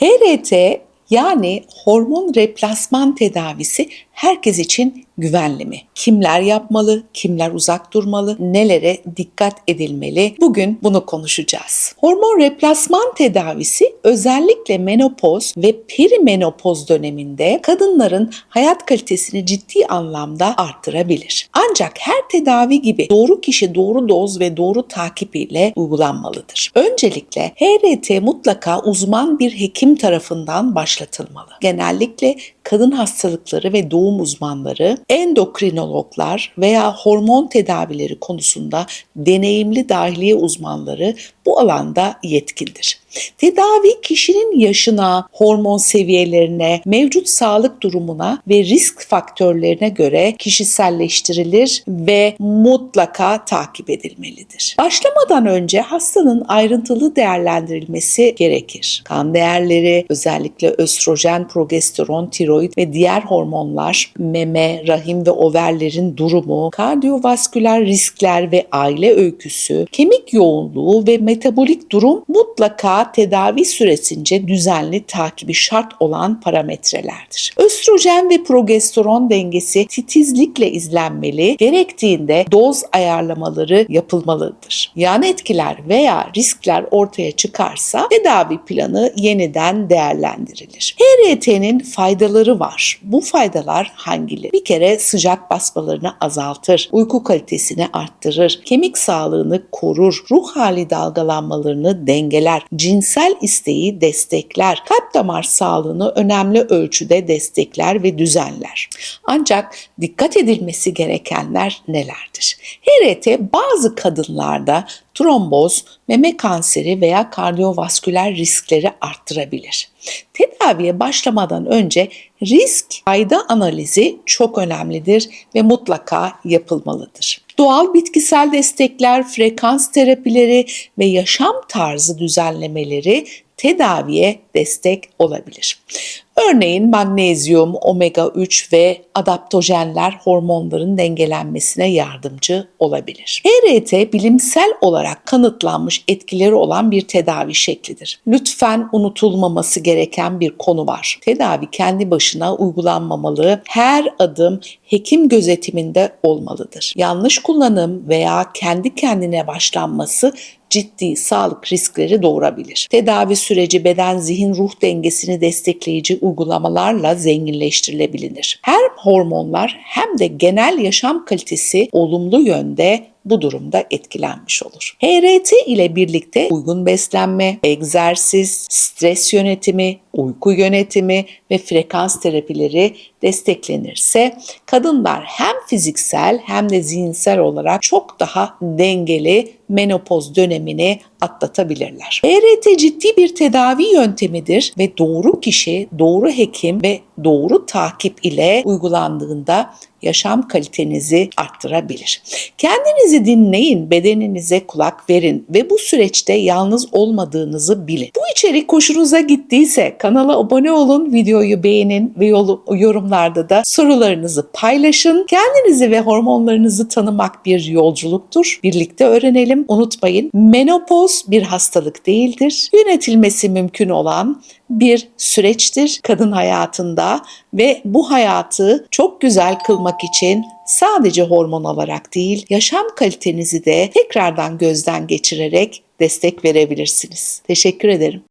HRT yani hormon replasman tedavisi herkes için güvenli mi? Kimler yapmalı, kimler uzak durmalı, nelere dikkat edilmeli? Bugün bunu konuşacağız. Hormon replasman tedavisi özellikle menopoz ve perimenopoz döneminde kadınların hayat kalitesini ciddi anlamda arttırabilir. Ancak her tedavi gibi doğru kişi doğru doz ve doğru takip ile uygulanmalıdır. Öncelikle HRT mutlaka uzman bir hekim tarafından başlatılmalı. Genellikle kadın hastalıkları ve doğum uzmanları, endokrinologlar veya hormon tedavileri konusunda deneyimli dahiliye uzmanları bu alanda yetkindir. Tedavi kişinin yaşına, hormon seviyelerine, mevcut sağlık durumuna ve risk faktörlerine göre kişiselleştirilir ve mutlaka takip edilmelidir. Başlamadan önce hastanın ayrıntılı değerlendirilmesi gerekir. Kan değerleri, özellikle östrojen, progesteron, tiroid ve diğer hormonlar, meme, rahim ve overlerin durumu, kardiyovasküler riskler ve aile öyküsü, kemik yoğunluğu ve metabolik durum mutlaka tedavi süresince düzenli takibi şart olan parametrelerdir. Östrojen ve progesteron dengesi titizlikle izlenmeli, gerektiğinde doz ayarlamaları yapılmalıdır. Yan etkiler veya riskler ortaya çıkarsa tedavi planı yeniden değerlendirilir. HRT'nin faydaları var. Bu faydalar hangileri? Bir kere sıcak basmalarını azaltır, uyku kalitesini arttırır, kemik sağlığını korur, ruh hali dalgalanmalarını dengeler, cinsel isteği destekler, kalp damar sağlığını önemli ölçüde destekler ve düzenler. Ancak dikkat edilmesi gerekenler nelerdir? HRT bazı kadınlarda tromboz, meme kanseri veya kardiyovasküler riskleri arttırabilir. Tedaviye başlamadan önce risk fayda analizi çok önemlidir ve mutlaka yapılmalıdır. Doğal bitkisel destekler, frekans terapileri ve yaşam tarzı düzenlemeleri tedaviye destek olabilir. Örneğin magnezyum, omega 3 ve adaptojenler hormonların dengelenmesine yardımcı olabilir. HRT bilimsel olarak kanıtlanmış etkileri olan bir tedavi şeklidir. Lütfen unutulmaması gereken bir konu var. Tedavi kendi başına uygulanmamalı. Her adım hekim gözetiminde olmalıdır. Yanlış kullanım veya kendi kendine başlanması ciddi sağlık riskleri doğurabilir. Tedavi süreci beden zihin ruh dengesini destekleyici uygulamalarla zenginleştirilebilir. Hem hormonlar hem de genel yaşam kalitesi olumlu yönde bu durumda etkilenmiş olur. HRT ile birlikte uygun beslenme, egzersiz, stres yönetimi, uyku yönetimi ve frekans terapileri desteklenirse kadınlar hem fiziksel hem de zihinsel olarak çok daha dengeli menopoz dönemini atlatabilirler. HRT ciddi bir tedavi yöntemidir ve doğru kişi, doğru hekim ve doğru takip ile uygulandığında yaşam kalitenizi arttırabilir. Kendinizi dinleyin, bedeninize kulak verin ve bu süreçte yalnız olmadığınızı bilin. Bu içerik hoşunuza gittiyse kanala abone olun, videoyu beğenin ve yorumlarda da sorularınızı paylaşın. Kendinizi ve hormonlarınızı tanımak bir yolculuktur. Birlikte öğrenelim. Unutmayın menopoz bir hastalık değildir. Yönetilmesi mümkün olan bir süreçtir kadın hayatında ve bu hayatı çok güzel kılmak için sadece hormon alarak değil, yaşam kalitenizi de tekrardan gözden geçirerek destek verebilirsiniz. Teşekkür ederim.